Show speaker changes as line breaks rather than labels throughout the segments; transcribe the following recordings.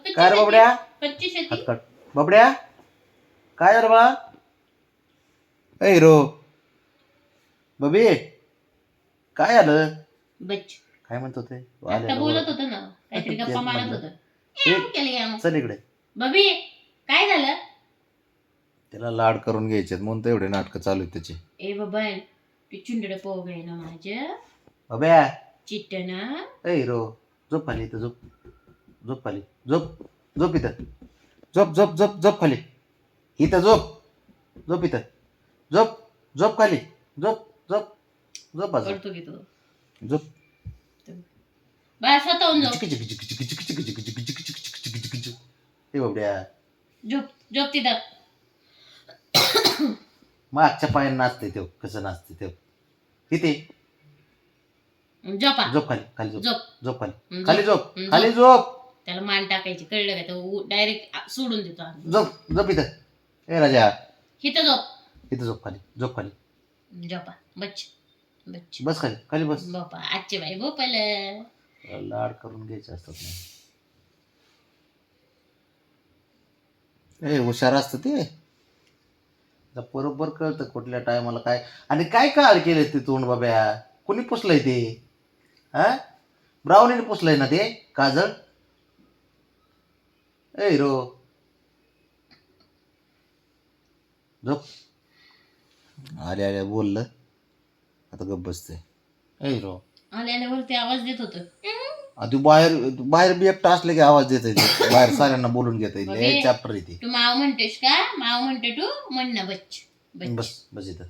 कच्ची
काय रे
शेती.
बाबड्या?
कच्ची शेती?
हात बाबड्या? काय झालं बाळा? ऐ रो. बबी काय झालं
बच्च.
काय म्हणतो ते
आता बोलत होत ना. काहीतरी
तेच
गप्पा मारत
म्हणलं.
होत.
ए,
केलं या मग.
चल इकडे.
बबी काय झालं?
त्याला लाड करून घ्यायचे म्हणून तर एवढे नाटक चालू आहेत त्याचे.
ए बाबा ते चुंडड पोग आहे ना माझ्या
बाब्या.
चिट्ट ना
ऐ रो. झोप खाली इथं झोप. झोप खाली झोप झोप इथं झोप झोप झोप झोप खाली इथं झोप झोप इथं झोप झोप खाली झोप झोप झोप बाजू
करतो की तो
झोप
बाय स्वतःहून जाऊ
चिक चिक चिक चिक चिक चिक चिक चिक चिक चिक चिक चिक चिक चिक. ए बाबड्या
झोप झोप तिथं
मागच्या पायानं नाचते ते कसं नाचते ते इथे
झोपा
झोप खाली खाली झोप
झोप
खाली खाली
झोप.
खाली झोप
त्याला मान टाकायची कळलं का? तो डायरेक्ट सोडून देतो आम्ही.
झोप झोप इथं. ए राजा.
इथं झोप.
इथं झोप खाली झोप खाली.
झोपा बच्च बच्च.
बस खाली खाली बस.
बापा आजचे बाई बोपायला
लाड करून घ्यायचे असतात ना. ए हुशार असतं ते. आता बरोबर कळतं कुठल्या टायमाला काय. आणि काय काळ केले ते तोंड बाब्या? कोणी पुसलंय ते? हा? ब्राउनीने पुसलंय ना ते? काजळ? ए हिरो झोप आले आले बोललं. आता गप्प बसते ए हिरो
आल्यावरती आवाज देत होत.
आ, तू बाहेर तू बाहेर बी एकटा असले की आवाज देत बाहेर साऱ्यांना बोलून घेता येईल
बघे.
चॅप्टर येते
तू. माव म्हणतेस का? माव म्हणते तू म्हण ना बच्च. बच्च.
बस बस इथं.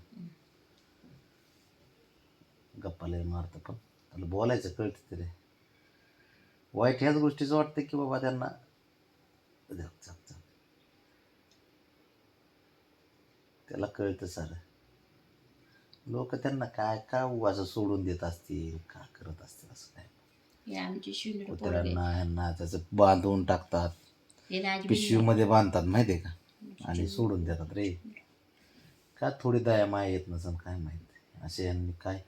गप्पा लय मारतं पण. त्याला बोलायचं कळतं तरी वाईट ह्याच गोष्टीचं वाटतं की बाबा त्यांना त्याला कळतं सारं. लोक त्यांना काय का असं सोडून देत असतील का करत असतील असं काय?
हे आमची शिंदड पोरगे.
कुत्र्यांना ह्यांना त्याचं बांधून टाकतात.
हे राजबी
पिशवीमध्ये बांधतात माहितीये का? आणि सोडून देतात रे. का थोडी दया माया येत नसन काय माहीत? असे यांनी काय?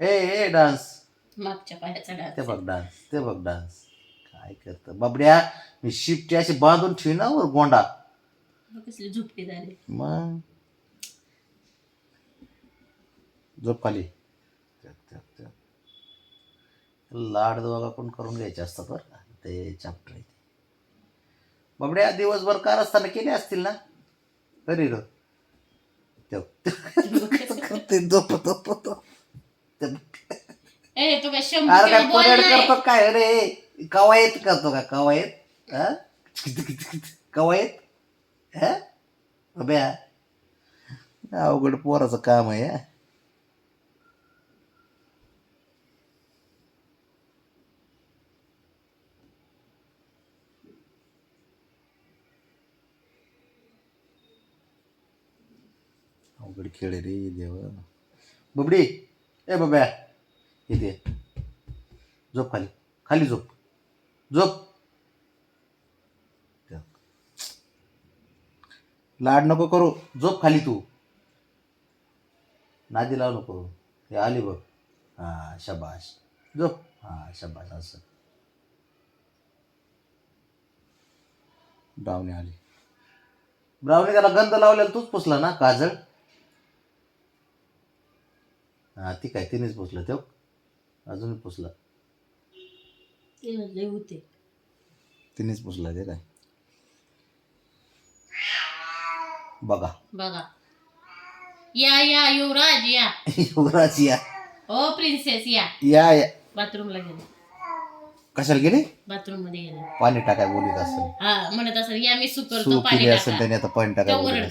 ए ए डान्स.
मागच्या पायाचा
ते
डास
बघ डान्स ते बघ डान्स. काय करत? बाबड्या मी शिफ्टी अशी बांधून ठेवी ना वर गोंडा.
कसले झुपके झाले.
मग? झोप त्याक. लाड दोघा पण करून घ्यायचे असतात बरं का? ते चॅप्टर आहे. बाबड्या दिवसभर कार असताना केले असतील ना? घरी र ते झोपत झोपत
ए तू काय शंभू
अरे काय. करतो काय? रे कवायत करतो का? कवायत? हा? कवायत? हा? अबे अवघड पोराचं काम आहे हा. अवघड खेळ रे देव. बबडी ए बाब्या इथे झोप खाली. खाली झोप. झोप. लाड नको करू. झोप खाली तू. नादी लावू नको. हे आली बघ. हा शबाश झोप. हा शबाश असं. ब्रावणी आली. ब्रावणी त्याला गंध लावलेला तूच पुसला ना काजळ? हा ती काय तिनेच पुसलं ते? अजून पुसलं.
ते लय होते.
तिनेच पुसलं ते काय? बघा.
बघा. या या युवराज या.
युवराज या.
ओ प्रिन्सेस या.
या या.
बाथरूमला गेले.
कशाला गेले?
बाथरूममध्ये गेले.
पाणी टाकाय बोलीत असेल.
हा म्हणत असेल या मी सुकरतो
सू
पाणी
केली असेल
टाका.
त्याने आता पाणी टाकाय बोलीत.